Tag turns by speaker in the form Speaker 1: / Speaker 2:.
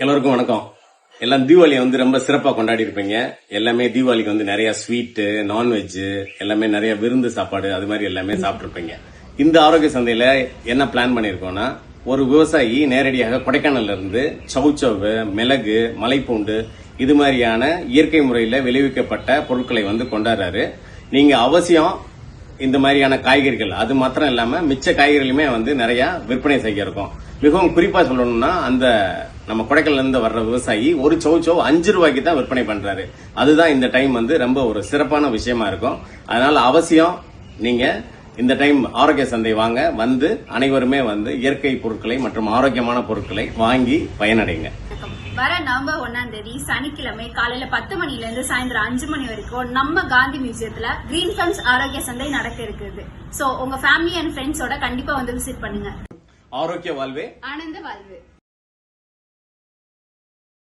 Speaker 1: எல்லோருக்கும் வணக்கம். எல்லாம் தீபாவளியை வந்து ரொம்ப சிறப்பாக கொண்டாடி இருப்பீங்க எல்லாமே தீபாவளிக்கு வந்து நிறைய ஸ்வீட்டு நான்வெஜ் எல்லாமே நிறைய விருந்து சாப்பாடு அது மாதிரி எல்லாமே சாப்பிட்ருப்பீங்க இந்த ஆரோக்கிய சந்தையில் என்ன பிளான் பண்ணியிருக்கோம்னா ஒரு விவசாயி நேரடியாக கொடைக்கானல்ல இருந்து சவுச்சவு மிளகு மலைப்பூண்டு இது மாதிரியான இயற்கை முறையில் விளைவிக்கப்பட்ட பொருட்களை வந்து கொண்டாடுறாரு. நீங்கள் அவசியம் இந்த மாதிரியான காய்கறிகள். அது மாத்திரம் இல்லாம மிச்ச காய்கறிகளுமே வந்து நிறைய விற்பனை செய்ய இருக்கும் மிகவும் குறிப்பா சொல்லணும்னா அந்த நம்ம கொடைக்கானல்ல இருந்து வர்ற விவசாயி ஒரு சௌச்சோ அஞ்சு ரூபாய்க்கு தான் விற்பனை பண்றாரு. அதுதான் இந்த டைம் வந்து ரொம்ப ஒரு சிறப்பான விஷயமா இருக்கும். அதனால அவசியம் நீங்க இந்த டைம் ஆரோக்கிய சந்தை வாங்க. வந்து அனைவருமே வந்து இயற்கை பொருட்களை மற்றும் ஆரோக்கியமான பொருட்களை வாங்கி பயனடைங்க.
Speaker 2: வர நவம்பர் ஒன்னாம் தேதி சனிக்கிழமை காலையில பத்து மணில இருந்து சாயந்தரம் அஞ்சு மணி வரைக்கும் நம்ம காந்தி மியூசியத்துல கிரீன் ஃபண்ட்ஸ் ஆரோக்கிய சந்தை நடக்க இருக்குது. சோ உங்க ஃபேமிலி அண்ட் ஃப்ரெண்ட்ஸோட கண்டிப்பா வந்து விசிட் பண்ணுங்க.
Speaker 1: ஆரோக்கிய வாழ்வே.
Speaker 2: ஆனந்த வாழ்வு.